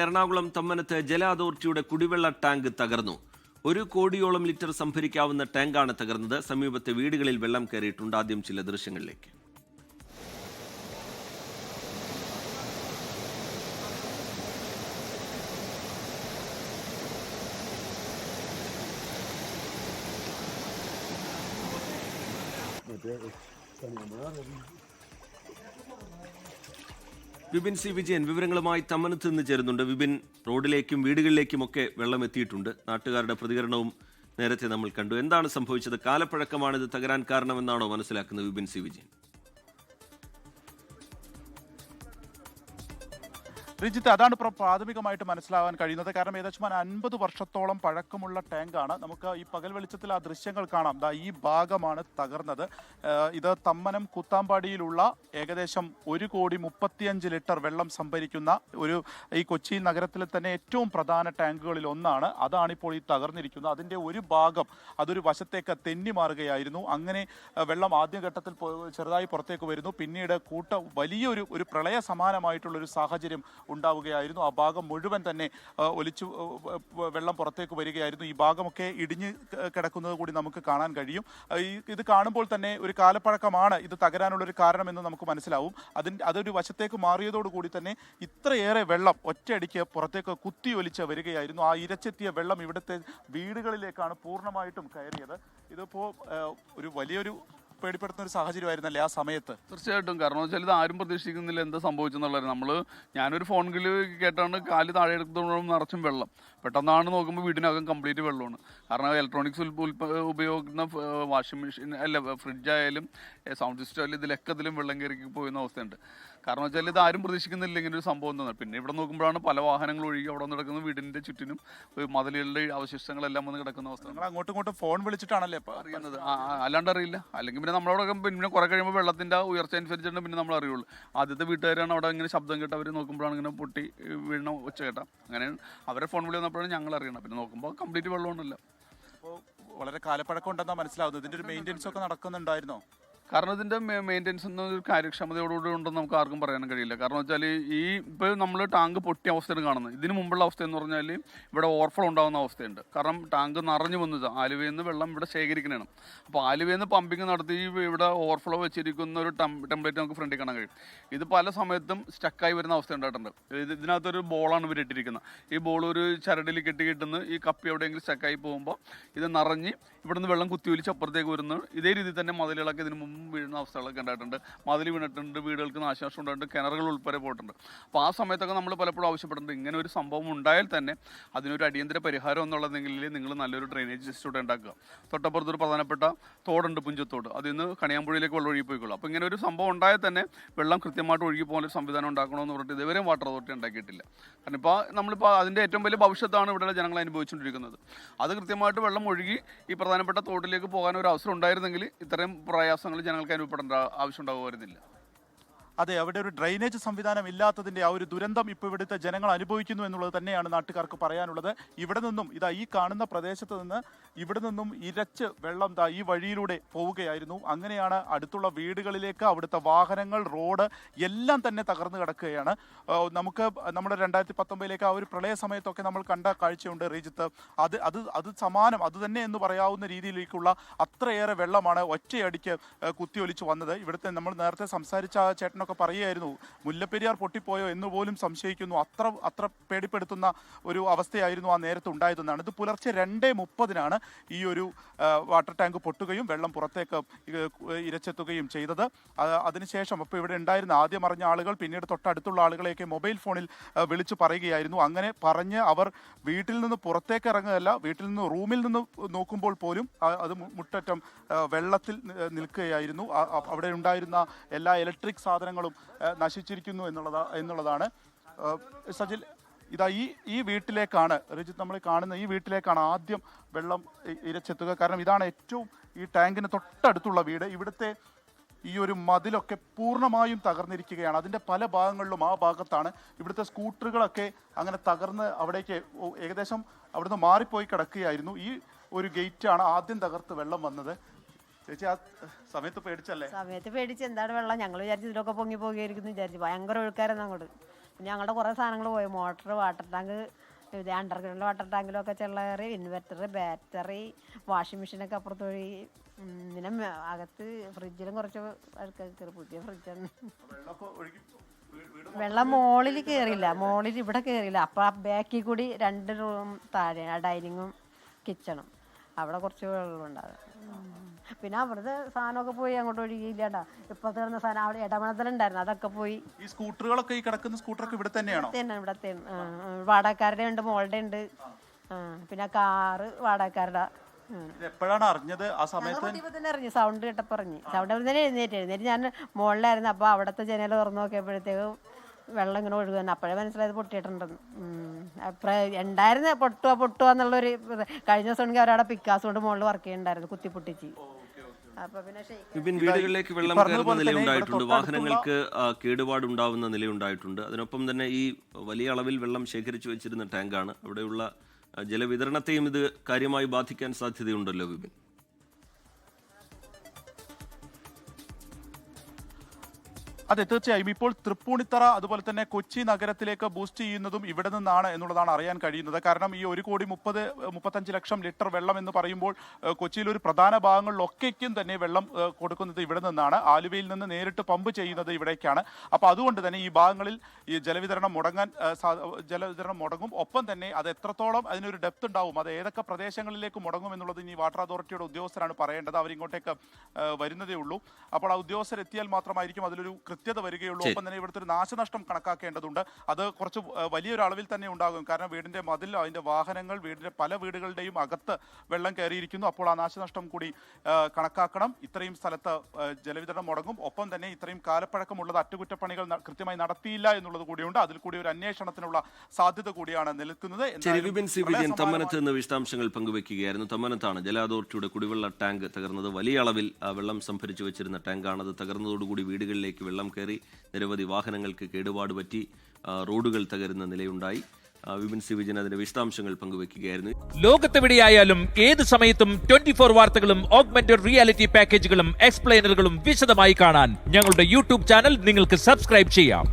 എറണാകുളം തമ്മനത്ത് ജല അതോറിറ്റിയുടെ കുടിവെള്ള ടാങ്ക് തകർന്നു. ഒരു കോടിയോളം ലിറ്റർ സംഭരിക്കാവുന്ന ടാങ്കാണ് തകർന്നത്. സമീപത്തെ വീടുകളിൽ വെള്ളം കയറിയിട്ടുണ്ട്. ആദ്യം ചില ദൃശ്യങ്ങളിലേക്ക്. വിപിൻ സി വിജയൻ വിവരങ്ങളുമായി തമ്മനത്ത് നിന്ന് ചേരുന്നുണ്ട്. വിപിൻ റോഡിലേക്കും വീടുകളിലേക്കും ഒക്കെ വെള്ളം എത്തിയിട്ടുണ്ട്. നാട്ടുകാരുടെ പ്രതികരണവും നേരത്തെ നമ്മൾ കണ്ടു. എന്താണ് സംഭവിച്ചത്? കാലപ്പഴക്കമാണ് ഇത് തകരാൻ കാരണമെന്നാണോ മനസ്സിലാക്കുന്നത് വിപിൻ സി വിജയൻ? റിജിത്ത് അതാണ് ഇപ്പോൾ പ്രാഥമികമായിട്ട് മനസ്സിലാവാൻ കഴിയുന്നത്. കാരണം ഏകദേശം അൻപത് വർഷത്തോളം പഴക്കമുള്ള ടാങ്കാണ്. നമുക്ക് ഈ പകൽ വെളിച്ചത്തിൽ ആ ദൃശ്യങ്ങൾ കാണാം. ദാ ഈ ഭാഗമാണ് തകർന്നത്. ഇത് തമ്മനം കുത്താമ്പാടിയിലുള്ള ഏകദേശം ഒരു കോടി മുപ്പത്തിയഞ്ച് ലിറ്റർ വെള്ളം സംഭരിക്കുന്ന ഒരു ഈ കൊച്ചി നഗരത്തിലെ തന്നെ ഏറ്റവും പ്രധാന ടാങ്കുകളിൽ ഒന്നാണ്. അതാണ് ഇപ്പോൾ ഈ തകർന്നിരിക്കുന്നത്. അതിന്റെ ഒരു ഭാഗം അതൊരു വശത്തേക്ക് തെന്നി മാറുകയായിരുന്നു. അങ്ങനെ വെള്ളം ആദ്യഘട്ടത്തിൽ ചെറുതായി പുറത്തേക്ക് വരുന്നു. പിന്നീട് കൂട്ട വലിയൊരു ഒരു പ്രളയ സമാനമായിട്ടുള്ള ഒരു സാഹചര്യം ഉണ്ടാവുകയായിരുന്നു. ആ ഭാഗം മുഴുവൻ തന്നെ ഒലിച്ചു വെള്ളം പുറത്തേക്ക് വരികയായിരുന്നു. ഈ ഭാഗമൊക്കെ ഇടിഞ്ഞ് കിടക്കുന്നത് കൂടി നമുക്ക് കാണാൻ കഴിയും. ഇത് കാണുമ്പോൾ തന്നെ ഒരു കാലപ്പഴക്കമാണ് ഇത് തകരാനുള്ള ഒരു കാരണമെന്ന് നമുക്ക് മനസ്സിലാവും. അതിന് അതൊരു വശത്തേക്ക് മാറിയതോടുകൂടി തന്നെ ഇത്രയേറെ വെള്ളം ഒറ്റയടിക്ക് പുറത്തേക്ക് കുത്തി ഒലിച്ച് വരികയായിരുന്നു. ആ ഇരച്ചെത്തിയ വെള്ളം ഇവിടുത്തെ വീടുകളിലേക്കാണ് പൂർണമായിട്ടും കയറിയത്. ഇതിപ്പോൾ ഒരു വലിയൊരു പേടിപ്പെടുത്തുന്ന ഒരു സാഹചര്യമായിരുന്നല്ലേ ആ സമയത്ത്? തീർച്ചയായിട്ടും. കാരണം വെച്ചാൽ ഇത് ആരും പ്രതീക്ഷിക്കുന്നില്ല എന്താ സംഭവിച്ചെന്നുള്ളത്. നമ്മൾ ഞാനൊരു ഫോൺ കിളി കേട്ടാണ് കാൽ താഴെ എടുത്തോളം നിറച്ചും വെള്ളം. പെട്ടെന്നാണ് നോക്കുമ്പോൾ വീടിനകം കംപ്ലീറ്റ് വെള്ളമാണ്. കാരണം ഇലക്ട്രോണിക്സ് ഉപയോഗിക്കുന്ന വാഷിംഗ് മെഷീൻ അല്ല ഫ്രിഡ്ജ് ആയാലും സൗണ്ട് സിസ്റ്റം ആയാലും ഇതിലൊക്കെ ഇതിലും വെള്ളം കയറി പോകുന്ന അവസ്ഥയുണ്ട്. കാരണം വെച്ചാൽ ഇത് ആരും പ്രതീക്ഷിക്കുന്നില്ല ഇങ്ങനെ ഒരു സംഭവം തന്നെ പിന്നെ ഇവിടെ നോക്കുമ്പോഴാണ് പല വാഹനങ്ങൾ ഒഴുകി അവിടെ നടക്കുന്ന വീടിന്റെ ചുറ്റിനും മതിലുകളുടെ അവശിഷ്ടങ്ങളെല്ലാം വന്ന് കിടക്കുന്ന അവസ്ഥ. നിങ്ങൾ അങ്ങോട്ടും ഇങ്ങോട്ടും ഫോൺ വിളിച്ചിട്ടാണല്ലേ ഇപ്പോൾ അറിയുന്നത്. അല്ലാണ്ട് അറിയില്ല. അല്ലെങ്കിൽ പിന്നെ നമ്മളവിടെ പിന്നെ കുറെ കഴിയുമ്പോൾ വെള്ളത്തിന്റെ ഉയർച്ച അനുസരിച്ചിട്ട് പിന്നെ നമ്മൾ അറിയുള്ളൂ. ആദ്യത്തെ വീട്ടുകാരാണ് അവിടെ ഇങ്ങനെ ശബ്ദം കേട്ട് അവർ നോക്കുമ്പോഴാണ് ഇങ്ങനെ പൊട്ടി വീണ ഒച്ച കേട്ട അങ്ങനെ അവരെ ഫോൺ വിളി വന്നപ്പോഴാണ് ഞങ്ങൾ അറിയണം പിന്നെ നോക്കുമ്പോൾ കംപ്ലീറ്റ് വെള്ളമൊന്നുമില്ല. അപ്പോൾ വളരെ കാലപ്പഴക്കം ഉണ്ടെന്നാണ് മനസ്സിലാവുന്നത്. ഇതിന്റെ ഒരു മെയിന്റെനൻസ് ഒക്കെ നടക്കുന്നുണ്ടായിരുന്നോ? കാരണം ഇതിന്റെ മെയിന്റെനൻസ് എന്ന ഒരു കാര്യക്ഷമതയോടുകൂടി ഉണ്ടെന്ന് നമുക്ക് ആർക്കും പറയാനും കഴിയില്ല. കാരണം വെച്ചാൽ ഈ ഇപ്പോൾ നമ്മൾ ടാങ്ക് പൊട്ടിയ അവസ്ഥയാണ് കാണുന്നത്. ഇതിന് മുമ്പുള്ള അവസ്ഥ എന്ന് പറഞ്ഞാൽ ഇവിടെ ഓവർഫ്ലോ ഉണ്ടാകുന്ന അവസ്ഥയുണ്ട്. കാരണം ടാങ്ക് നിറഞ്ഞു വന്നത് ആലുവയിൽ നിന്ന് വെള്ളം ഇവിടെ ശേഖരിക്കണതാണ് അപ്പോൾ ആലുവയിൽ നിന്ന് പമ്പിങ് നടത്തി ഇവിടെ ഓവർഫ്ലോ വെച്ചിരിക്കുന്ന ഒരു ടെംപ്ലേറ്റ് നമുക്ക് ഫ്രണ്ടിൽ കാണാൻ കഴിയും. ഇത് പല സമയത്തും സ്റ്റക്കായി വരുന്ന അവസ്ഥ ഉണ്ടായിട്ടുണ്ട്. ഇത് ഇതിനകത്തൊരു ബോളാണ് ഇവർ ഇട്ടിരിക്കുന്നത് ഈ ബോൾ ഒരു ചരടിൽ കെട്ടി കിട്ടുന്ന ഈ കപ്പി എവിടെയെങ്കിലും സ്റ്റക്കായി പോകുമ്പോൾ ഇത് നിറഞ്ഞ് ഇവിടുന്ന് വെള്ളം കുത്തിയൊലിച്ച് അപ്പുറത്തേക്ക് വരുന്നു. ഇതേ രീതിയിൽ തന്നെ മതിലുകളൊക്കെ ഇതിന് മുമ്പ് വീഴുന്ന അവസ്ഥകളൊക്കെ ഉണ്ടായിട്ടുണ്ട്. മതിൽ വീണിട്ടുണ്ട് വീടുകൾക്ക് നാശനഷ്ടം ഉണ്ടായിട്ടുണ്ട് കിണറുകൾ ഉൾപ്പെടെ പോയിട്ടുണ്ട്. അപ്പോൾ ആ സമയത്തൊക്കെ നമ്മൾ പലപ്പോഴും ആവശ്യപ്പെടുന്നുണ്ട്. ഇങ്ങനെ ഒരു സംഭവം ഉണ്ടായാൽ തന്നെ അതിനൊരു അടിയന്തര പരിഹാരം എന്നുള്ളതെങ്കിൽ നിങ്ങൾ നല്ലൊരു ഡ്രെയിനേജ് സിസ്റ്റം ഇവിടെ ഉണ്ടാക്കുക. തൊട്ടപ്പുറത്ത് ഒരു പ്രധാനപ്പെട്ട തോടുണ്ട് പുഞ്ചത്തോട്. അതിൽ നിന്ന് കണിയാമ്പുഴയിലേക്ക് വെള്ളം ഒഴുകിപ്പോയിക്കോളൂ. അപ്പോൾ ഇങ്ങനെ ഒരു സംഭവം ഉണ്ടായാൽ തന്നെ വെള്ളം കൃത്യമായിട്ട് ഒഴുകി പോകാൻ ഒരു സംവിധാനം ഉണ്ടാക്കണമെന്ന് പറഞ്ഞിട്ട് ഇതുവരെ വാട്ടർ അതോറിറ്റി ഉണ്ടാക്കിയിട്ടില്ല. കാരണം ഇപ്പോൾ നമ്മളിപ്പോൾ അതിന്റെ ഏറ്റവും വലിയ ഭവിഷ്യത്താണ് ഇവിടെയുള്ള ജനങ്ങൾ അനുഭവിച്ചുകൊണ്ടിരിക്കുന്നത്. അത് കൃത്യമായിട്ട് വെള്ളം ഒഴുകി ഈ പ്രധാനപ്പെട്ട തോട്ടിലേക്ക് പോകാൻ ഒരു അവസരം ഉണ്ടായിരുന്നെങ്കിൽ ഇത്രയും പ്രയാസങ്ങൾ ജനങ്ങൾക്ക് അനുഭവപ്പെടേണ്ട ആവശ്യം ഉണ്ടാകുമായിരുന്നില്ല അതെ അവിടെ ഒരു ഡ്രെയിനേജ് സംവിധാനം ഇല്ലാത്തതിന്റെ ആ ഒരു ദുരന്തം ഇപ്പോൾ ഇവിടുത്തെ ജനങ്ങൾ അനുഭവിക്കുന്നു എന്നുള്ളത് തന്നെയാണ് നാട്ടുകാർക്ക് പറയാനുള്ളത്. ഇവിടെ നിന്നും ഇതാ ഈ കാണുന്ന പ്രദേശത്ത് നിന്ന് ഇവിടെ നിന്നും ഇരച്ച് വെള്ളം ദാ ഈ വഴിയിലൂടെ പോവുകയായിരുന്നു. അങ്ങനെയാണ് അടുത്തുള്ള വീടുകളിലേക്ക് അവിടുത്തെ വാഹനങ്ങൾ റോഡ് എല്ലാം തന്നെ തകർന്നു കിടക്കുകയാണ്. നമുക്ക് നമ്മുടെ രണ്ടായിരത്തി പത്തൊമ്പതിലേക്ക് ആ ഒരു പ്രളയ സമയത്തൊക്കെ നമ്മൾ കണ്ട കാഴ്ചയുണ്ട് റീജിത്ത്. അത് അത് അത് സമാനം അത് തന്നെ എന്ന് പറയാവുന്ന രീതിയിലേക്കുള്ള അത്രയേറെ വെള്ളമാണ് ഒറ്റയടിക്ക് കുത്തിയൊലിച്ച് വന്നത്. ഇവിടുത്തെ നമ്മൾ നേരത്തെ സംസാരിച്ച ആ ചേട്ടനൊക്കെ പറയുമായിരുന്നു മുല്ലപ്പെരിയാർ പൊട്ടിപ്പോയോ എന്ന് പോലും സംശയിക്കുന്നു. അത്ര അത്ര പേടിപ്പെടുത്തുന്ന ഒരു അവസ്ഥയായിരുന്നു ആ നേരത്തെ ഉണ്ടായതെന്നാണ് ഇത് പുലർച്ചെ രണ്ടേ മുപ്പതിനാണ് ഈ ഒരു വാട്ടർ ടാങ്ക് പൊട്ടുകയും വെള്ളം പുറത്തേക്ക് ഇരച്ചെത്തുകയും ചെയ്തത്. അതിനുശേഷം അപ്പോൾ ഇവിടെ ഉണ്ടായിരുന്ന ആദ്യം അറിഞ്ഞ ആളുകൾ പിന്നീട് തൊട്ടടുത്തുള്ള ആളുകളെയൊക്കെ മൊബൈൽ ഫോണിൽ വിളിച്ച് പറയുകയായിരുന്നു. അങ്ങനെ പറഞ്ഞ് അവർ വീട്ടിൽ നിന്ന് പുറത്തേക്ക് ഇറങ്ങുകയല്ല വീട്ടിൽ നിന്ന് റൂമിൽ നിന്ന് നോക്കുമ്പോൾ പോലും അത് മുട്ടറ്റം വെള്ളത്തിൽ നിൽക്കുകയായിരുന്നു. അവിടെ ഉണ്ടായിരുന്ന എല്ലാ ഇലക്ട്രിക് സാധനങ്ങളും ആ, നശിച്ചിരിക്കുന്നു എന്നുള്ളതാ എന്നുള്ളതാണ്. സജിൽ ഇതാ ഈ ഈ വീട്ടിലേക്കാണ് റിജിത്ത് നമ്മൾ കാണുന്ന ഈ വീട്ടിലേക്കാണ് ആദ്യം വെള്ളം ഇരച്ചെത്തുക. കാരണം ഇതാണ് ഏറ്റവും ഈ ടാങ്കിന് തൊട്ടടുത്തുള്ള വീട്. ഇവിടുത്തെ ഈ ഒരു മതിലൊക്കെ പൂർണമായും തകർന്നിരിക്കുകയാണ്. അതിന്റെ പല ഭാഗങ്ങളിലും ആ ഭാഗത്താണ് ഇവിടുത്തെ സ്കൂട്ടറുകളൊക്കെ അങ്ങനെ തകർന്ന് അവിടേക്ക് ഏകദേശം അവിടുന്ന് മാറിപ്പോയി കിടക്കുകയായിരുന്നു. ഈ ഒരു ഗേറ്റാണ് ആദ്യം തകർത്ത് വെള്ളം വന്നത്. ചേച്ചി ആ സമയത്ത് പേടിച്ചല്ലേ? സമയത്ത് പേടിച്ച് എന്താണ് വെള്ളം? ഞങ്ങൾ വിചാരിച്ചു ഇതിലൊക്കെ പൊങ്ങി പോകുകയായിരിക്കുന്നു വിചാരിച്ചു. ഭയങ്കര ഒഴുക്കാരെന്ന് അങ്ങോട്ട്. പിന്നെ ഞങ്ങളുടെ കുറേ സാധനങ്ങൾ പോയി. മോട്ടർ വാട്ടർ ടാങ്ക് ഇത് അണ്ടർഗ്രൗണ്ട് വാട്ടർ ടാങ്കിലൊക്കെ ചെള്ള കയറി ഇൻവെർട്ടർ ബാറ്ററി വാഷിംഗ് മെഷീനൊക്കെ അപ്പുറത്ത് വഴി പിന്നെ അകത്ത് ഫ്രിഡ്ജിലും കുറച്ച് കയറി. പുതിയ ഫ്രിഡ്ജാണ് വെള്ളം മോളിൽ കയറിയില്ല മോളിൽ ഇവിടെ കയറിയില്ല അപ്പം ആ ബാക്കിൽ കൂടി രണ്ട് റൂം താഴെ ആ ഡൈനിങ്ങും കിച്ചണും അവിടെ കുറച്ച് വെള്ളം ഉണ്ടാകും പിന്നെ അവിടുത്തെ സാധനമൊക്കെ പോയി അങ്ങോട്ട് ഒഴുകിയില്ലാണ്ടാ ഇപ്പൊ തീർന്ന സാധനം അവിടെ ഇടമണത്തിലുണ്ടായിരുന്നു അതൊക്കെ പോയി. ഈ സ്കൂട്ടറുകളൊക്കെ ഈ കിടക്കുന്ന സ്കൂട്ടറൊക്കെ ഇവിടെ തന്നെയാണോ? തന്നെ ഇവിടത്തെ വാടകക്കാരുടെ ഉണ്ട് മോളുടെ ഉണ്ട്. പിന്നെ കാറ് വാടകക്കാരുടെ. എപ്പോഴാണ് അറിഞ്ഞത്? ആ സമയത്ത് അറിഞ്ഞു സൗണ്ട് കേട്ടപ്പോ അറിഞ്ഞു. സൗണ്ട് തന്നെ എഴുന്നേറ്റ് എഴുന്നേറ്റ് ഞാൻ മുകളിലായിരുന്നു അപ്പൊ അവിടത്തെ ജനൽ തുറന്നു നോക്കിയപ്പോഴത്തേക്കും വെള്ളം ഇങ്ങനെ ഒഴുകുന്നു അപ്പോഴേ മനസ്സിലായത് പൊട്ടിയിട്ടുണ്ടെന്ന്. ഉണ്ടായിരുന്നു പൊട്ടുക പൊട്ടുക എന്നുള്ളൊരു. കഴിഞ്ഞ ദിവസം ആണെങ്കിൽ അവരവിടെ പിക്കാസ് കൊണ്ട് മുകളിൽ വർക്ക് ചെയ്യുന്നുണ്ടായിരുന്നു കുത്തി പൊട്ടിച്ച്. വിപിൻ വീടുകളിലേക്ക് വെള്ളം കയറുന്ന നിലയുണ്ടായിട്ടുണ്ട്? വാഹനങ്ങൾക്ക് കേടുപാടുണ്ടാവുന്ന നിലയുണ്ടായിട്ടുണ്ട്. അതിനൊപ്പം തന്നെ ഈ വലിയ അളവിൽ വെള്ളം ശേഖരിച്ചു വെച്ചിരുന്ന ടാങ്കാണ്. അവിടെയുള്ള ജലവിതരണത്തെയും ഇത് കാര്യമായി ബാധിക്കാൻ സാധ്യതയുണ്ടല്ലോ വിപിൻ? അതെ തീർച്ചയായും. ഇപ്പോൾ തൃപ്പൂണിത്തറ അതുപോലെ തന്നെ കൊച്ചി നഗരത്തിലേക്ക് ബൂസ്റ്റ് ചെയ്യുന്നതും ഇവിടെ നിന്നാണ് എന്നുള്ളതാണ് അറിയാൻ കഴിയുന്നത്. കാരണം ഈ ഒരു കോടി മുപ്പത് മുപ്പത്തഞ്ച് ലക്ഷം ലിറ്റർ വെള്ളം എന്ന് പറയുമ്പോൾ കൊച്ചിയിൽ ഒരു പ്രധാന ഭാഗങ്ങളിലൊക്കെയും തന്നെ വെള്ളം കൊടുക്കുന്നത് ഇവിടെ നിന്നാണ്. ആലുവയിൽ നിന്ന് നേരിട്ട് പമ്പ് ചെയ്യുന്നത് ഇവിടേക്കാണ്. അപ്പോൾ അതുകൊണ്ട് തന്നെ ഈ ഭാഗങ്ങളിൽ ഈ ജലവിതരണം മുടങ്ങാൻ ജലവിതരണം മുടങ്ങും. ഒപ്പം തന്നെ അത് എത്രത്തോളം അതിനൊരു ഡെപ്ത് ഉണ്ടാവും അത് ഏതൊക്കെ പ്രദേശങ്ങളിലേക്ക് മുടങ്ങും എന്നുള്ളത് ഇനി വാട്ടർ അതോറിറ്റിയുടെ ഉദ്യോഗസ്ഥരാണ് പറയേണ്ടത്. അവരിങ്ങോട്ടേക്ക് വരുന്നതേ ഉള്ളൂ. അപ്പോൾ ആ ഉദ്യോഗസ്ഥരെത്തിയാൽ മാത്രമായിരിക്കും അതിലൊരു കൃത്യത വരികയുള്ളൂ. ഒപ്പം തന്നെ ഇവിടുത്തെ ഒരു നാശനഷ്ടം കണക്കാക്കേണ്ടതുണ്ട്. അത് കുറച്ച് വലിയൊരു അളവിൽ തന്നെ ഉണ്ടാകും. കാരണം വീടിന്റെ മതിൽ അതിന്റെ വാഹനങ്ങൾ വീടിന്റെ പല വീടുകളുടെയും അകത്ത് വെള്ളം കയറിയിരിക്കുന്നു. അപ്പോൾ ആ നാശനഷ്ടം കൂടി കണക്കാക്കണം. ഇത്രയും സ്ഥലത്ത് ജലവിതരണം മുടങ്ങും. ഒപ്പം തന്നെ ഇത്രയും കാലപ്പഴക്കമുള്ളത് അറ്റകുറ്റപ്പണികൾ കൃത്യമായി നടത്തിയില്ല എന്നുള്ളത് കൂടിയുണ്ട്. അതിൽ കൂടി ഒരു അന്വേഷണത്തിനുള്ള സാധ്യത കൂടിയാണ് നിൽക്കുന്നത് തമ്മനത്ത് നിന്ന് വിശദാംശങ്ങൾ പങ്കുവെക്കുകയായിരുന്നു. തമ്മനത്താണ് ജല അതോറിറ്റിയുടെ കുടിവെള്ള ടാങ്ക് തകർന്നത്. വലിയ അളവിൽ വെള്ളം സംഭരിച്ചു വെച്ചിരുന്ന ടാങ്കാണ് അത് തകർന്നതോടുകൂടി വീടുകളിലേക്ക് വെള്ളം കയറി നിരവധി വാഹനങ്ങൾക്ക് കേടുപാട് പറ്റി റോഡുകൾ തകരുന്ന നിലയുണ്ടായി. വിമൻസ് വിജയൻ അതിന്റെ വിശദാംശങ്ങൾ പങ്കുവെക്കുകയായിരുന്നു. ലോകത്തെവിടെയായാലും ഏത് സമയത്തും ട്വന്റി ഫോർ വാർത്തകളും ഓഗ്മെന്റഡ് റിയാലിറ്റി പാക്കേജുകളും എക്സ്പ്ലെയിനറുകളും വിശദമായി കാണാൻ ഞങ്ങളുടെ യൂട്യൂബ് ചാനൽ നിങ്ങൾക്ക് സബ്സ്ക്രൈബ് ചെയ്യാം.